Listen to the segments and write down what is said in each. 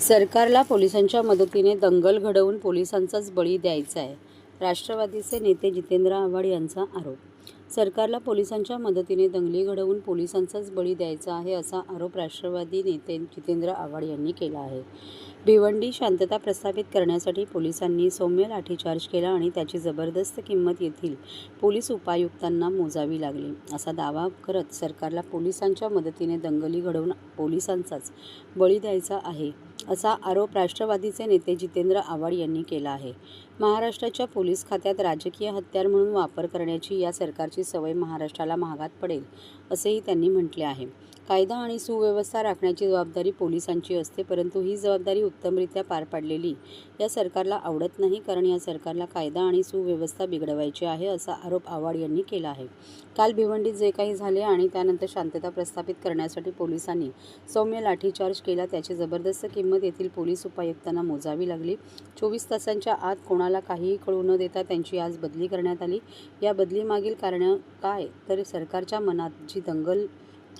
सरकारला पोलिसांच्या मदतीने दंगल घडवून पोलिसांचाच बळी द्यायचा आहे. राष्ट्रवादीचे नेते जितेंद्र आव्हाड यांचा आरोप. सरकारला पोलिसांच्या मदतीने दंगली घडवून पोलिसांचाच बळी द्यायचा आहे असा आरोप राष्ट्रवादी नेते जितेंद्र आव्हाड यांनी केला आहे. भिवंडी शांतता प्रस्थापित करण्यासाठी पोलिसांनी सौम्य लाठीचार्ज केला आणि त्याची जबरदस्त किंमत येथील पोलीस उपायुक्तांना मोजावी लागली. असा दावा करत सरकारला पोलिसांच्या मदतीने दंगली घडवून पोलिसांचाच बळी द्यायचा आहे. असा आरोप राष्ट्रवादीचे नेते जितेंद्र आव्हाड यांनी केला आहे. महाराष्ट्राच्या पोलीस खात्यात राजकीय हत्यार म्हणून वापर करण्याची या सरकारची सवय महाराष्ट्राला महागात पडेल असेही त्यांनी म्हटले आहे. कायदा आणि सुव्यवस्था राखण्याची जबाबदारी पोलिसांची असते परंतु ही जबाबदारी उत्तमरित्या पार पाडलेली या सरकारला आवडत नाही कारण या सरकारला कायदा आणि सुव्यवस्था बिघडवायची आहे असा आरोप आव्हाड यांनी केला आहे. काल भिवंडीत जे काही झाले आणि त्यानंतर शांतता प्रस्थापित करण्यासाठी पोलिसांनी सौम्य लाठीचार्ज केला त्याची जबरदस्त किंमत येथील पोलीस उपायुक्तांना मोजावी लागली. चोवीस तासांच्या आत कोणाला काहीही कळू न देता त्यांची आज बदली करण्यात आली. या बदलीमागील कारण काय? तर सरकारच्या मनात जी दंगल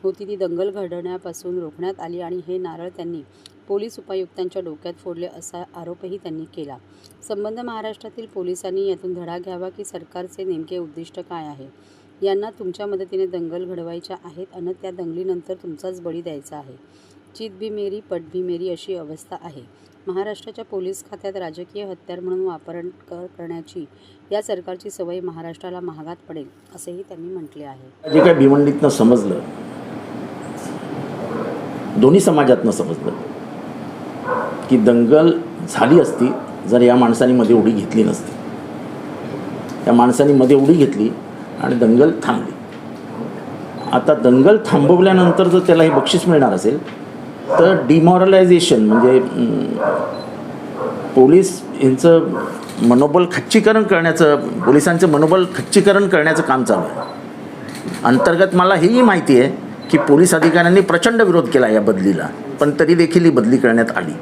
होती ती दंगल घडण्यापासून रोखण्यात आली आणि हे नारळ त्यांनी पोलीस उपायुक्तांच्या डोक्यात फोडले असा आरोपही त्यांनी केला. संबंध महाराष्ट्रातील पोलिसांनी यातून धडा घ्यावा की सरकारचे नेमके उद्दिष्ट काय आहे? यांना तुमच्या मदतीने दंगल घडवायच्या आहेत अन त्या दंगलीनंतर तुमचाच बळी द्यायचा आहे. चित भी मेरी पट भी मेरी अशी अवस्था आहे. महाराष्ट्राच्या पोलीस खात्यात राजकीय हत्यार म्हणून वापर कर करण्याची या सरकारची सवय महाराष्ट्राला महागात पडेल असेही त्यांनी म्हटले आहे. जे काय भिवंडीतनं समजलं दोन्ही समाजातनं समजलं. की दंगल झाली असती जर या माणसाने मध्ये उडी घेतली नसती. त्या माणसाने मध्ये उडी घेतली आणि दंगल थांबली. आता दंगल थांबवल्यानंतर जर त्याला हे बक्षीस मिळणार असेल तर डिमॉरलायझेशन म्हणजे पोलीस यांचं मनोबल खच्चीकरण करण्याचं पोलिसांचं मनोबल खच्चीकरण करण्याचं काम चालू आहे. अंतर्गत मला हेही माहिती आहे की पोलीस अधिकाऱ्यांनी प्रचंड विरोध केला या बदलीला पण तरी देखील ही बदली करण्यात आली.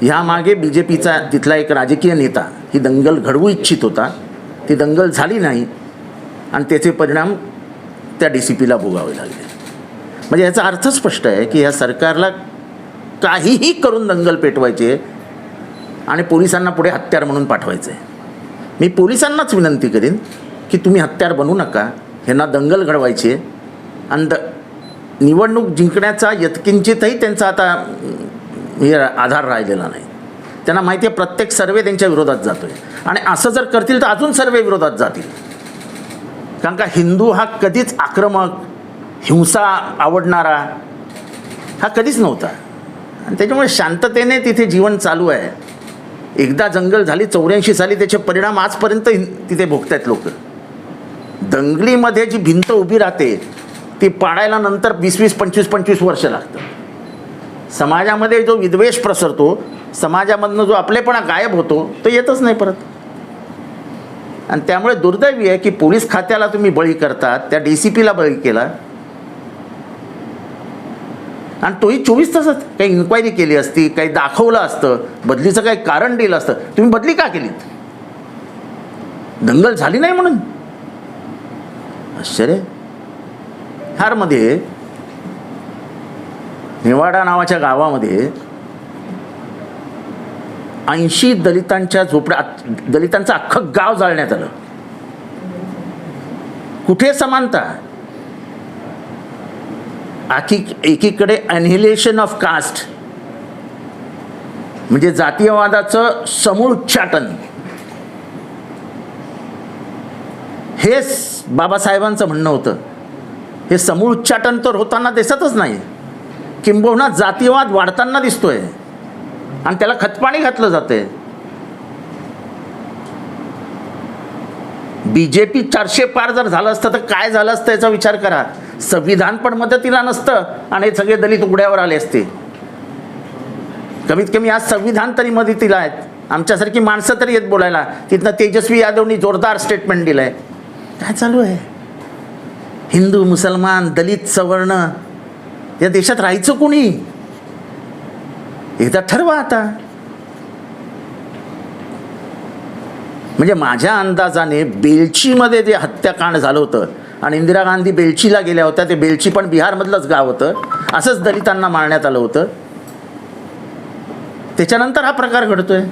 ह्यामागे बी जे पीचा तिथला एक राजकीय नेता ही दंगल घडवू इच्छित होता ती दंगल झाली नाही आणि त्याचे परिणाम त्या डी सी पीला भोगावे लागले. म्हणजे याचा अर्थ स्पष्ट आहे की ह्या सरकारला काहीही करून दंगल पेटवायचे आणि पोलिसांना पुढे हत्यार म्हणून पाठवायचे. मी पोलिसांनाच विनंती करीन की तुम्ही हत्यार बनू नका ह्यांना दंगल घडवायची आहे आणि द निवडणूक जिंकण्याचा यत्किंचितही त्यांचा आता हे आधार राहिलेला नाही. त्यांना माहिती आहे प्रत्येक सर्वे त्यांच्या विरोधात जातो आहे आणि असं जर करतील तर अजून सर्वे विरोधात जातील. कारण का हिंदू हा कधीच आक्रमक हिंसा आवडणारा हा कधीच नव्हता. आणि त्याच्यामुळे शांततेने तिथे जीवन चालू आहे. एकदा जंगल झाली चौऱ्याऐंशी साली त्याचे परिणाम आजपर्यंत हिं- तिथे भोगत आहेत लोक. दंगलीमध्ये जी भिंत उभी राहते ती पाडायला नंतर वीस वीस पंचवीस पंचवीस वर्ष लागतं. समाजामध्ये जो विद्वेष प्रसरतो समाजामधनं जो आपलेपणा गायब होतो तो येतच नाही परत. आणि त्यामुळे दुर्दैवी आहे की पोलीस खात्याला तुम्ही बळी करतात त्या डी सी पीला बळी केला. आणि तोही चोवीस तासात काही इन्क्वायरी केली असती काही दाखवलं असतं बदलीचं काही कारण दिलं असतं. तुम्ही बदली का केलीत? दंगल झाली नाही म्हणून? आश्चर्य. मध्ये नेवाडा नावाच्या गावामध्ये ऐंशी दलितांच्या झोपड्या दलितांचं अख्खं गाव जाळण्यात आलं. कुठे समानता? आखी एकीकडे अनहिलेशन ऑफ कास्ट म्हणजे जातीयवादाचं समूळ उच्चाटन. हेच बाबासाहेबांचं म्हणणं होतं. हे समूळ उच्चाटन तर होताना दिसतच नाही. किंबहुना जातीवाद वाढताना दिसतोय. आणि त्याला खतपाणी घातलं जाते बी जे पी चारशे पार जर झालं असतं तर काय झालं असतं याचा विचार करा. संविधान पण मदतीला नसतं आणि हे सगळे दलित उघड्यावर आले असते. कमीत कमी आज संविधान तरी मदतीला आहेत. आमच्यासारखी माणसं तरी येत बोलायला. तिथनं तेजस्वी यादवनी जोरदार स्टेटमेंट दिलं आहे काय चालू आहे? हिंदू मुसलमान दलित सवर्ण या देशात राहायचं कोणी? एकदा ठरवा आता. म्हणजे माझ्या अंदाजाने बेलचीमध्ये जे हत्याकांड झालं होतं आणि इंदिरा गांधी बेलचीला गेल्या होत्या ते बेलची पण बिहारमधलंच गाव होतं. असंच दलितांना मारण्यात आलं होतं. त्याच्यानंतर हा प्रकार घडतोय.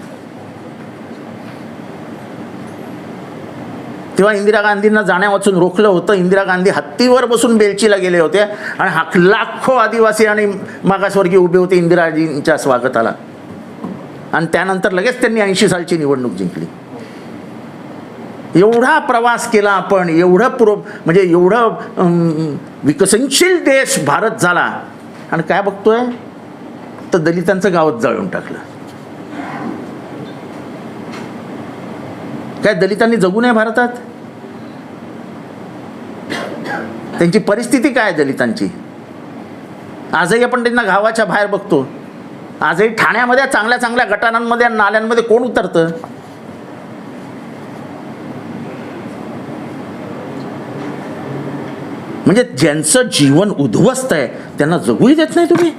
तेव्हा इंदिरा गांधींना जाण्यावाचून रोखलं होतं. इंदिरा गांधी हत्तीवर बसून बेलचीला गेले होते आणि हा लाखो आदिवासी आणि मागासवर्गीय उभे होते इंदिराजींच्या स्वागताला. आणि त्यानंतर लगेच त्यांनी ऐंशी सालची निवडणूक जिंकली. एवढा प्रवास केला आपण एवढं पूर्व म्हणजे एवढं विकसनशील देश भारत झाला. आणि काय बघतोय? तर दलितांचं गावच जाळून टाकलं. काय दलितांनी जगू नये भारतात? त्यांची परिस्थिती काय दलितांची? आजही आपण त्यांना गावाच्या बाहेर बघतो. आजही ठाण्यामध्ये चांगल्या चांगल्या गटारांमध्ये नाल्यांमध्ये कोण उतरतं? म्हणजे ज्यांचं जीवन उद्ध्वस्त आहे त्यांना जगूही देत नाही तुम्ही?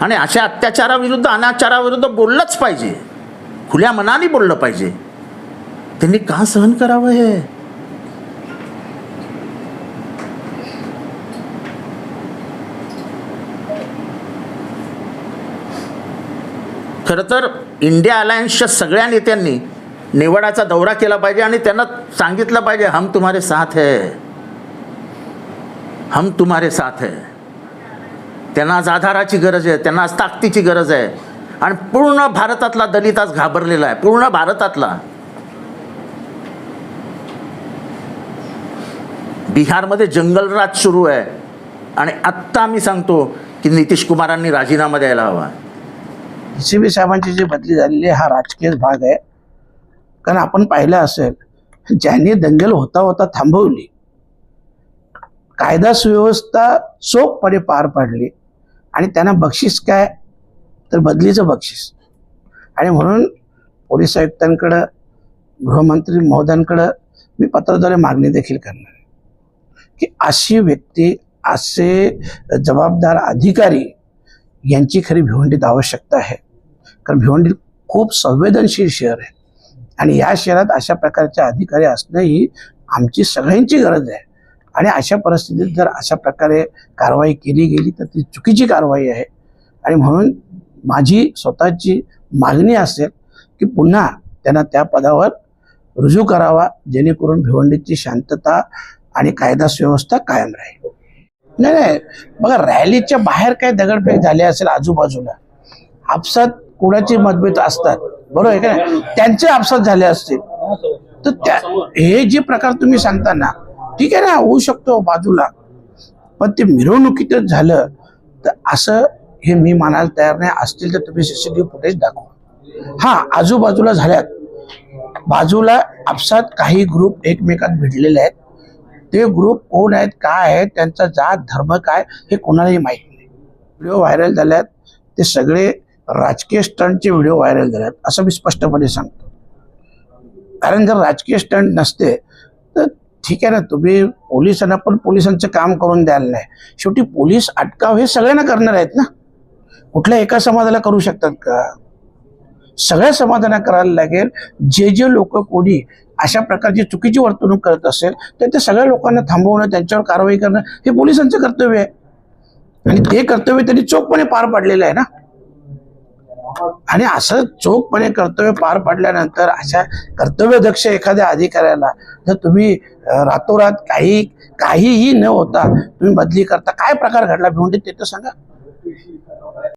आणि अशा अत्याचाराविरुद्ध अनाचाराविरुद्ध बोललंच पाहिजे. खुल्या मनाने बोललं पाहिजे. त्यांनी का सहन करावं हे? खरं तर इंडिया अलायन्सच्या सगळ्या नेत्यांनी निवडाचा दौरा केला पाहिजे आणि त्यांना सांगितलं पाहिजे हम तुम्हारे साथ है. हम तुम्हारे साथ है. त्यांना आज आधाराची गरज आहे त्यांना आज ताकदीची गरज आहे. आणि पूर्ण भारतातला दलित आज घाबरलेला आहे पूर्ण भारतातला. बिहारमध्ये जंगलराज सुरू आहे. आणि आत्ता मी सांगतो की नितीश कुमारांनी राजीनामा द्यायला हवा. सी बी साहेबांची जी बदली झालेली हा राजकीय भाग आहे. कारण आपण पाहिलं असेल ज्यांनी दंगल होता होता थांबवली कायदा सुव्यवस्था चोखपणे पार पाडली आणि त्यांना बक्षीस काय? तर बदलीचं बक्षीस. आणि म्हणून पोलीस आयुक्तांकडं गृहमंत्री महोदयांकडं मी पत्राद्वारे मागणी देखील करणार की अशी व्यक्ती असे जबाबदार अधिकारी यांची खरी भिवंडीत आवश्यकता आहे. कारण भिवंडी खूप संवेदनशील शहर आहे. आणि या शहरात अशा प्रकारचे अधिकारी असणं ही आमची सगळ्यांची गरज आहे. आणि अशा परिस्थितीत जर अशा प्रकारे कारवाई केली गेली तर ती चुकीची कारवाई आहे. आणि म्हणून माझी स्वतःची मागणी असेल की पुन्हा त्यांना त्या पदावर रुजू करावा जेणेकरून भिवंडीची शांतता आणि कायदा सुव्यवस्था कायम राहील. नाही नाही. बघा रॅलीच्या बाहेर काही दगडफेक झाली असेल आजूबाजूला आपसात कोणाचे मतभेद असतात बरोबर आहे का नाही? त्यांचे आपसात झाले असतील. तर त्या हे जे प्रकार तुम्ही सांगताना ठीक आहे ना होऊ शकतो बाजूला. पण ते मिरवणुकीतच झालं तर असं हे मी मानायला तयार नाही. असतील तर तुम्ही सीसीटीव्ही फुटेज दाखवा. हा आजूबाजूला झाल्यात. बाजूला आपसात काही ग्रुप एकमेकात भिडलेले आहेत. ते ग्रुप कोण आहेत काय आहेत त्यांचा जात धर्म काय हे कोणालाही माहीत नाही. व्हिडिओ व्हायरल झाल्यात. ते सगळे राजकीय स्टंटचे व्हिडिओ व्हायरल झाल्यात असं मी स्पष्टपणे सांगतो. कारण जर राजकीय स्टंट नसते ठीक आहे ना तुम्ही पोलिसांना पण पोलिसांचं काम करून द्याल नाही. शेवटी पोलीस अटकाव हे सगळ्यांना करणार आहेत ना. कुठल्या एका समाजाला करू शकतात का? सगळ्या समाजांना करायला लागेल. जे जे लोक कोणी अशा प्रकारची चुकीची वर्तणूक करत असेल तर ते सगळ्या लोकांना थांबवणं त्यांच्यावर कारवाई करणं हे पोलिसांचं कर्तव्य आहे. आणि ते कर्तव्य त्यांनी चोखपणे पार पाडलेलं आहे ना. आणि असं चोखपणे कर्तव्य पार पडल्यानंतर अशा कर्तव्यदक्ष एखाद्या अधिकाऱ्याला जर तुम्ही रातोरात काही काहीही न होता तुम्ही बदली करता काय प्रकार घडला भिवंडीत ते तर सांगा.